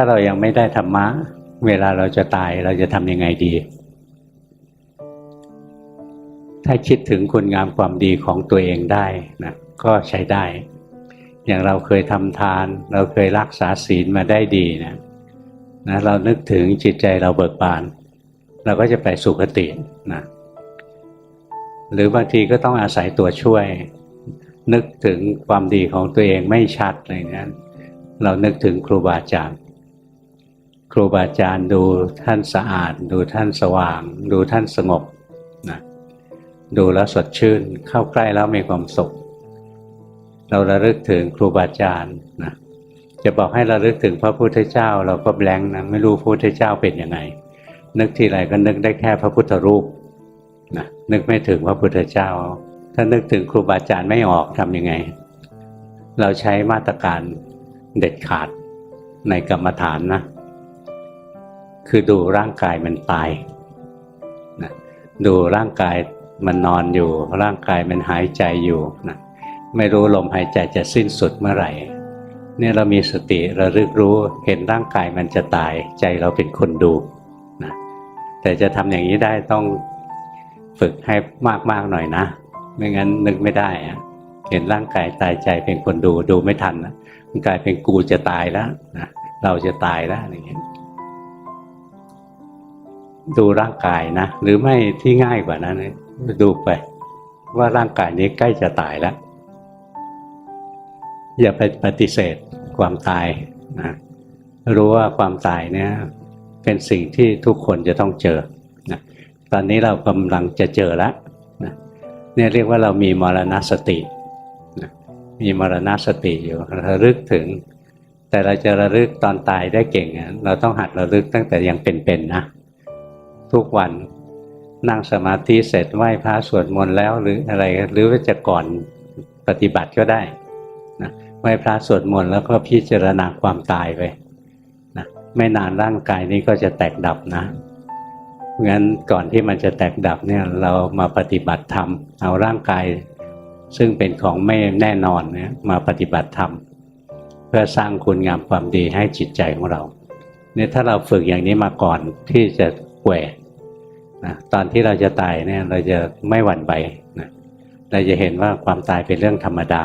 ถ้าเรายังไม่ได้ธรรมะ เวลาเราจะตายเราจะทำยังไงดี ถ้าคิดถึงคุณงามความดีของตัวเองได้นะก็ใช้ได้ อย่างเราเคยทำทาน เราเคยรักษาศีลมาได้ดีนะนะเรานึกถึงจิตใจเราเบิกบาน เราก็จะไปสุคตินะหรือบางทีก็ต้องอาศัยตัวช่วย นึกถึงความดีของตัวเองไม่ชัดอะไรเงี้ยเรานึกถึงครูบาอาจารย์ ครูบาอาจารย์ดูท่านสะอาด ดูท่านสว่าง ดูท่านสงบนะดูแล้วสดชื่นเข้าใกล้แล้วมีความสุข เราระลึกถึงครูบาอาจารย์นะจะบอกให้ระลึกถึงพระพุทธเจ้า เราก็แบงค์นะไม่รู้พระพุทธเจ้าเป็นยังไง นึกทีไรก็นึกได้แค่พระพุทธรูปนะนึกไม่ถึงพระพุทธเจ้า ถ้านึกถึงครูบาอาจารย์ไม่ออกทำยังไง เราใช้มาตรการเด็ดขาดในกรรมฐานนะ คือดูร่างกายมันตายนะดูร่างกายมันนอนอยู่ ร่างกายมันหายใจอยู่นะไม่รู้ลมหายใจจะสิ้นสุดเมื่อไหร่เนี่ยเรามีสติระลึกรู้เห็นร่างกายมันจะตายใจเราเป็นคนดูนะแต่จะทำอย่างนี้ได้ต้องฝึกให้มากๆหน่อยนะ ไม่งั้นนึกไม่ได้อะเห็นร่างกายตายใจเป็นคนดูดูไม่ทันนะมันกลายเป็นกูจะตายแล้วนะเราจะตายแล้วอย่างเงี้ย ดูร่างกายนะ หรือไม่ที่ง่ายกว่านั้นนะดูไป ว่าร่างกายนี้ใกล้จะตายแล้ว อย่าไปปฏิเสธความตายนะรู้ว่าความตายเนี่ยเป็นสิ่งที่ทุกคนจะต้องเจอนะตอนนี้เรากำลังจะเจอแล้วนะเนี่ยเรียกว่าเรามีมรณสตินะมีมรณสติอยู่ระลึกถึง แต่เราจะระลึกตอนตายได้เก่งอะเราต้องหัดระลึกตั้งแต่ยังเป็นๆนะ ทุกวันนั่งสมาธิเสร็จไหว้พระสวดมนต์แล้วหรืออะไรหรือว่าจะก่อนปฏิบัติก็ได้นะไหว้พระสวดมนต์แล้วก็พิจารณาความตายไปนะไม่นานร่างกายนี้ก็จะแตกดับนะงั้นก่อนที่มันจะแตกดับเนี่ยเรามาปฏิบัติธรรมเอาร่างกาย ซึ่งเป็นของไม่แน่นอนเนี่ยมาปฏิบัติธรรมเพื่อสร้างคุณงามความดีให้จิตใจของเราเนี่ยถ้าเราฝึกอย่างนี้มาก่อนที่จะ ป่วยนะตอนที่เราจะตายเนี่ยเราจะไม่หวั่นไหวนะเราจะเห็นว่าความตายเป็นเรื่องธรรมดา